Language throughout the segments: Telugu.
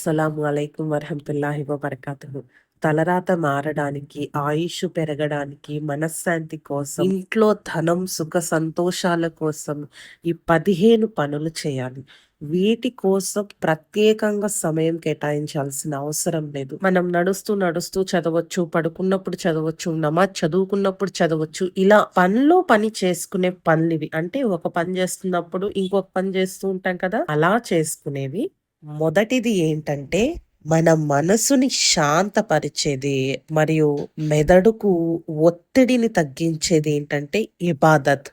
అస్సలం అలైకుం వరహమతుల్లాహి వబర్కాతుహు. తలరాత మారడానికి, ఆయుష్ పెరగడానికి, మనశ్శాంతి కోసం, ఇంట్లో ధనం, సుఖ సంతోషాల కోసం ఈ 15 పనులు చేయాలి. వీటి కోసం ప్రత్యేకంగా సమయం కేటాయించాల్సిన అవసరం లేదు. మనం నడుస్తూ, నడుస్తూ చదవచ్చు, పడుకున్నప్పుడు చదవచ్చు, నమాజ్ చదువుకున్నప్పుడు చదవచ్చు. ఇలా పనిలో పని చేసుకునే పనులివి. అంటే ఒక పని చేస్తున్నప్పుడు ఇంకొక పని చేస్తూ ఉంటాం కదా! అలా చేసుకునేవి. మొదటిది ఏంటంటే, మన మనసుని శాంతపరిచేది మరియు మెదడుకు ఒత్తిడిని తగ్గించేది ఏంటంటే ఇబాదత్.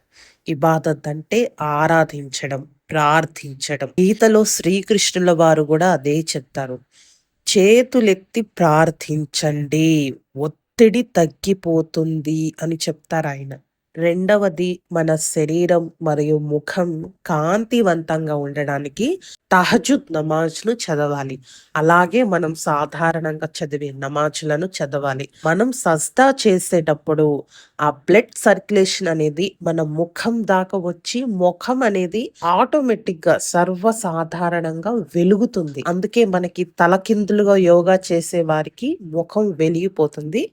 ఇబాదత్ అంటే ఆరాధించడం, ప్రార్థించడం. గీతలో శ్రీకృష్ణుల వారు కూడా అదే చెప్తారు. చేతులెత్తి ప్రార్థించండి. ఒత్తిడి తగ్గిపోతుంది అని చెప్తారు ఆయన రెండవది మన శరీరం మరియు ముఖం కాంతివంతంగా ఉండడానికి తహజుద్ నమాజ్‌ను చదవాలి. అలాగే మనం సాధారణంగా చదివే నమాజ్లను చదవాలి. మనం సజ్దా చేసేటప్పుడు ఆ బ్లడ్ సర్క్యులేషన్ అనేది మన ముఖం దాకా వచ్చి ముఖం అనేది ఆటోమేటిక్‌గా సర్వసాధారణంగా వెలుగుతుంది. అందుకే మనకి తలకిందులుగా యోగా చేసే వారికి ముఖం వెలిగిపోతుంది.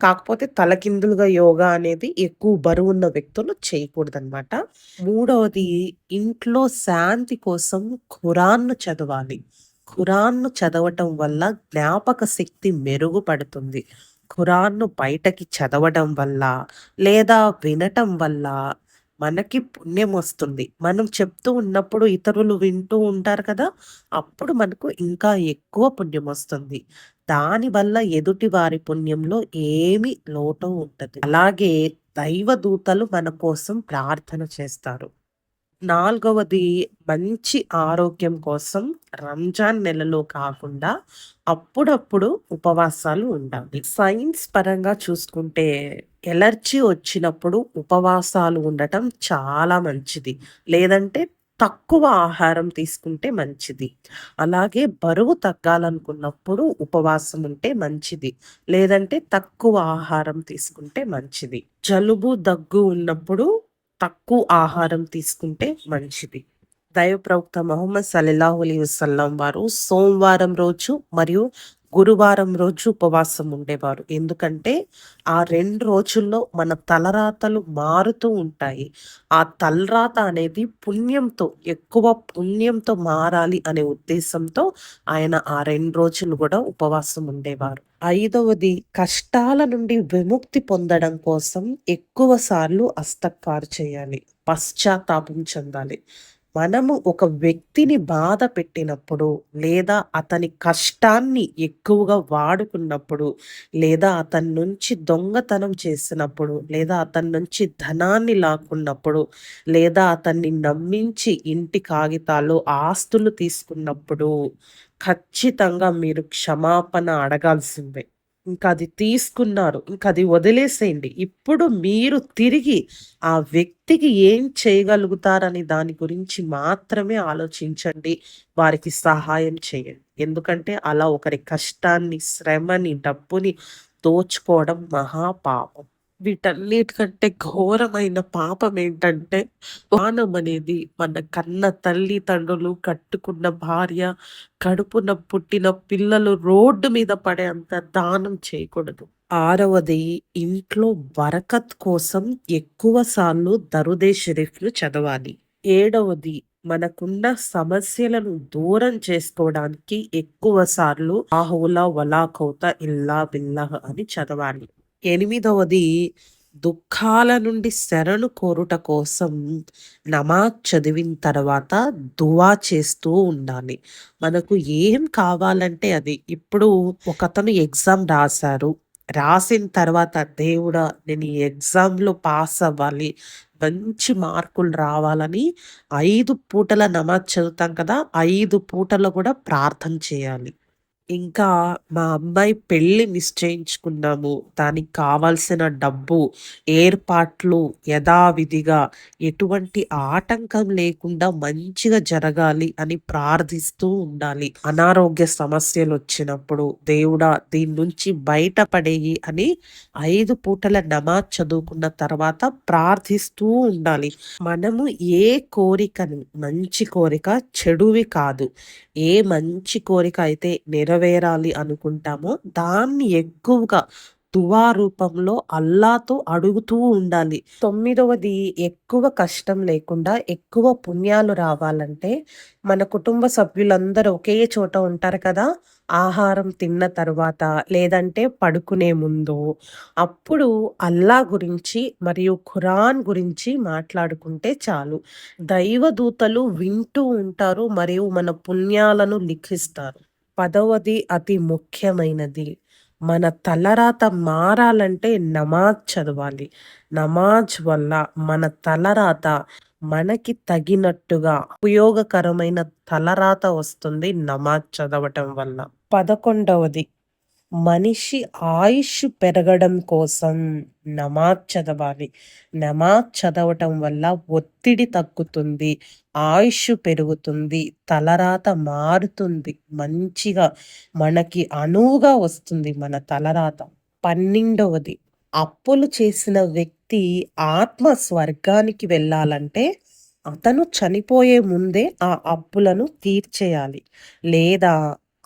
కాకపోతే తలకిందులుగా యోగా అనేది ఎక్కువ బరువున్న వ్యక్తులు చేయకూడదనమాట. మూడవది ఇంట్లో శాంతి కోసం ఖురాన్‌ను చదవాలి. ఖురాన్‌ను చదవటం వల్ల జ్ఞాపక శక్తి మెరుగుపడుతుంది. ఖురాన్‌ను బయటకి చదవడం వల్ల, లేదా వినటం వల్ల మనకి పుణ్యం వస్తుంది మనం చెప్తూ ఉన్నప్పుడు ఇతరులు వింటూ ఉంటారు కదా! అప్పుడు మనకు ఇంకా ఎక్కువ పుణ్యం వస్తుంది దానివల్ల ఎదుటి వారి పుణ్యంలో ఏమి లోటు ఉంటుంది అలాగే దైవదూతలు మన కోసం ప్రార్థన చేస్తారు. నాలుగవది మంచి ఆరోగ్యం కోసం రంజాన్ నెలలో కాకుండా అప్పుడప్పుడు ఉపవాసాలు ఉండాలి. సైన్స్ పరంగా చూసుకుంటే ఎలర్జీ వచ్చినప్పుడు ఉపవాసాలు ఉండటం చాలా మంచిది. లేదంటే తక్కువ ఆహారం తీసుకుంటే మంచిది. అలాగే బరువు తగ్గాలనుకున్నప్పుడు ఉపవాసం ఉంటే మంచిది. లేదంటే తక్కువ ఆహారం తీసుకుంటే మంచిది. జలుబు, దగ్గు ఉన్నప్పుడు తక్కువ ఆహారం తీసుకుంటే మంచిది. దైవ ప్రవక్త మొహమ్మద్ సల్లల్లాహు అలీ వసల్లం వారు సోమవారం రోజు మరియు గురువారం రోజు ఉపవాసం ఉండేవారు. ఎందుకంటే ఆ రెండు రోజుల్లో మన తలరాతలు మారుతూ ఉంటాయి. ఆ తలరాత అనేది పుణ్యంతో ఎక్కువ పుణ్యంతో మారాలి అనే ఉద్దేశంతో ఆయన ఆ రెండు రోజులు కూడా ఉపవాసం ఉండేవారు. ఐదవది కష్టాల నుండి విముక్తి పొందడం కోసం ఎక్కువ సార్లు చేయాలి. పశ్చాత్తాపం చెందాలి. మనము ఒక వ్యక్తిని బాధ పెట్టినప్పుడు, లేదా అతని కష్టాన్ని ఎక్కువగా వాడుకున్నప్పుడు, లేదా అతని నుంచి దొంగతనం చేసినప్పుడు, లేదా అతని నుంచి ధనాన్ని లాక్కున్నప్పుడు, లేదా అతన్ని నమ్మించి ఇంటి కాగితాలు, ఆస్తులు తీసుకున్నప్పుడు ఖచ్చితంగా మీరు క్షమాపణ అడగాల్సిందే. ఇంక అది తీసుకున్నారు. ఇంక అది వదిలేసేయండి. ఇప్పుడు మీరు తిరిగి ఆ వ్యక్తికి ఏం చేయగలుగుతారని దాని గురించి మాత్రమే ఆలోచించండి. వారికి సహాయం చేయండి. ఎందుకంటే అలా ఒకరి కష్టాన్ని, శ్రమని, డబ్బుని దోచుకోవడం మహాపాపం. వీటన్నిటికంటే ఘోరమైన పాపం ఏంటంటే, దానం అనేది మన కన్న తల్లి తండ్రులు కట్టుకున్న భార్య, కడుపున పుట్టిన పిల్లలు రోడ్డు మీద పడేంత దానం చేయకూడదు. ఆరవది ఇంట్లో బరకత్ కోసం ఎక్కువ సార్లు దరుదే షరీఫ్లు చదవాలి. ఏడవది మనకున్న సమస్యలను దూరం చేసుకోవడానికి ఎక్కువ సార్లు ఆహోలా వలాకౌత వలా ఇల్లా బిల్లాహ్ అని చదవాలి. ఎనిమిదవది దుఃఖాల నుండి శరణు కోరుట కోసం నమాజ్ చదివిన తర్వాత దువా చేస్తూ ఉండాలి. మనకు ఏం కావాలంటే అది. ఇప్పుడు ఒకతను ఎగ్జామ్ రాశారు రాసిన తర్వాత దేవుడా! నేను ఈ ఎగ్జామ్‌లో పాస్ అవ్వాలి. మంచి మార్కులు రావాలని ఐదు పూటల నమాజ్ చదువుతాం కదా! ఐదు పూటలు కూడా ప్రార్థన చేయాలి. ఇంకా మా అమ్మాయి పెళ్ళి నిశ్చయించుకున్నాము. దానికి కావాల్సిన డబ్బు, ఏర్పాట్లు యథావిధిగా ఎటువంటి ఆటంకం లేకుండా మంచిగా జరగాలి అని ప్రార్థిస్తూ ఉండాలి. అనారోగ్య సమస్యలు వచ్చినప్పుడు దేవుడా దీని నుంచి బయటపడేయి అని ఐదు పూటల నమాజ్ చదువుకున్న తర్వాత ప్రార్థిస్తూ ఉండాలి. మనము ఏ కోరికను మంచి కోరిక చెడువి కాదు. ఏ మంచి కోరిక అయితే నెరవేరాలి అనుకుంటామో దాన్ని ఎక్కువగా దువా రూపంలో అల్లాతో అడుగుతూ ఉండాలి. తొమ్మిదవది ఎక్కువ కష్టం లేకుండా ఎక్కువ పుణ్యాలు రావాలంటే మన కుటుంబ సభ్యులందరూ ఒకే చోట ఉంటారు కదా! ఆహారం తిన్న తర్వాత లేదంటే పడుకునే ముందు అప్పుడు అల్లా గురించి మరియు ఖురాన్ గురించి మాట్లాడుకుంటే చాలు. దైవదూతలు వింటూ ఉంటారు మరియు మన పుణ్యాలను లిఖిస్తారు. పదవది అతి ముఖ్యమైనది. మన తలరాత మారాలంటే నమాజ్ చదవాలి. నమాజ్ వల్ల మన తలరాత మనకి తగినట్టుగా ఉపయోగకరమైన తలరాత వస్తుంది నమాజ్ చదవటం వల్ల. పదకొండవది మనిషి ఆయుష్ పెరగడం కోసం నమాజ్ చదవాలి. నమాజ్ చదవటం వల్ల ఒత్తిడి తగ్గుతుంది. ఆయుష్ పెరుగుతుంది. తలరాత మారుతుంది. మంచిగా మనకి అనువుగా వస్తుంది మన తలరాత. పన్నెండవది అప్పులు చేసిన వ్యక్తి ఆత్మ స్వర్గానికి వెళ్ళాలంటే అతను చనిపోయే ముందే ఆ అప్పులను తీర్చేయాలి. లేదా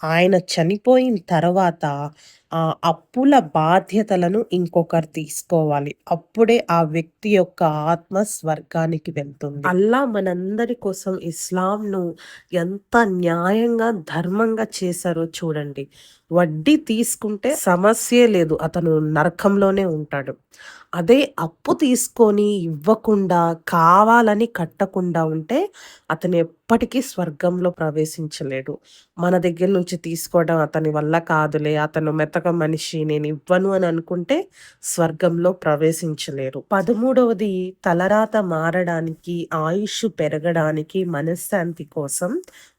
ఆయన చనిపోయిన తర్వాత ఆ అప్పుల బాధ్యతలను ఇంకొకరు తీసుకోవాలి. అప్పుడే ఆ వ్యక్తి యొక్క ఆత్మ స్వర్గానికి వెళ్తుంది. అల్లా మనందరి కోసం ఇస్లాంను ఎంత న్యాయంగా, ధర్మంగా చేశారో చూడండి. వడ్డీ తీసుకుంటే సమస్యే లేదు. అతను నరకంలోనే ఉంటాడు. అదే అప్పు తీసుకొని ఇవ్వకుండా, కావాలని కట్టకుండా ఉంటే అతను ఎప్పటికీ స్వర్గంలో ప్రవేశించలేడు. మన దగ్గర నుంచి తీసుకోవడం అతని వల్ల కాదులే, అతను మెతక మనిషి, నేను ఇవ్వను అని అనుకుంటే స్వర్గంలో ప్రవేశించలేరు. పదమూడవది తలరాత మారడానికి, ఆయుష్ పెరగడానికి, మనశ్శాంతి కోసం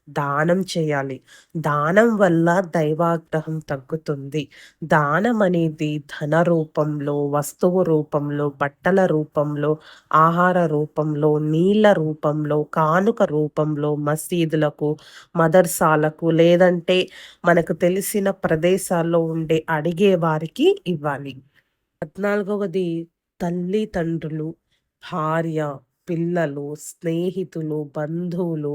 దానం చేయాలి. దానం వల్ల దైవాగ్రహం తగ్గుతుంది. దానం అనేది ధన రూపంలో, వస్తువు రూపంలో, బట్టల రూపంలో, ఆహార రూపంలో, నీళ్ళ రూపంలో, కానుక రూపంలో మసీదులకు, మదర్సాలకు లేదంటే మనకు తెలిసిన ప్రదేశాల్లో ఉండే అడిగే వారికి ఇవ్వాలి. పద్నాలుగవది తల్లిదండ్రులు, భార్య, పిల్లలు, స్నేహితులు, బంధువులు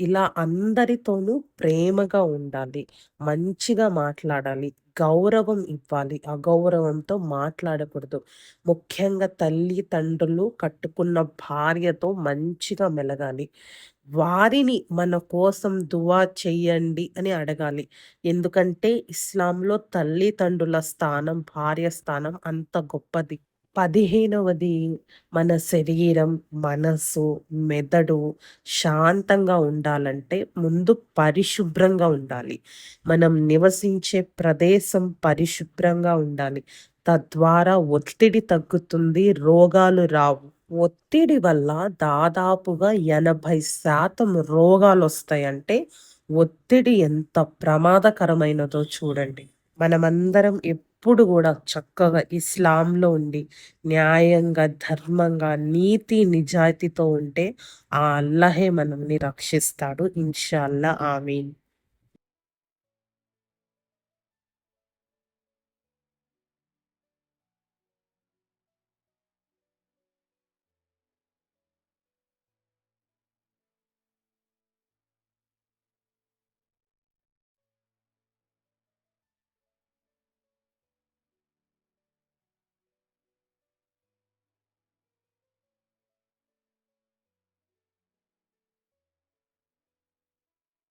ఇలా అందరితోనూ ప్రేమగా ఉండాలి. మంచిగా మాట్లాడాలి. గౌరవం ఇవ్వాలి. అగౌరవంతో మాట్లాడకూడదు. ముఖ్యంగా తల్లిదండ్రులు కట్టుకున్న భార్యతో మంచిగా మెలగాలి. వారిని మన కోసం దువా చెయ్యండి అని అడగాలి. ఎందుకంటే ఇస్లాంలో తల్లిదండ్రుల స్థానం, భార్య స్థానం అంత గొప్పది. పదిహేనవది మన శరీరం, మనసు, మెదడు శాంతంగా ఉండాలంటే ముందు పరిశుభ్రంగా ఉండాలి. మనం నివసించే ప్రదేశం పరిశుభ్రంగా ఉండాలి. తద్వారా ఒత్తిడి తగ్గుతుంది. రోగాలు రావు. ఒత్తిడి వల్ల దాదాపుగా ఎనభై శాతం రోగాలు వస్తాయంటే ఒత్తిడి ఎంత ప్రమాదకరమైనదో చూడండి. మనమందరం ఎప్పుడు కూడా చక్కగా ఇస్లాంలో ఉండి, న్యాయంగా, ధర్మంగా, నీతి, నిజాయితీతో ఉంటే ఆ అల్లాహే మనల్ని రక్షిస్తాడు. ఇన్షాల్లా ఆమీన్.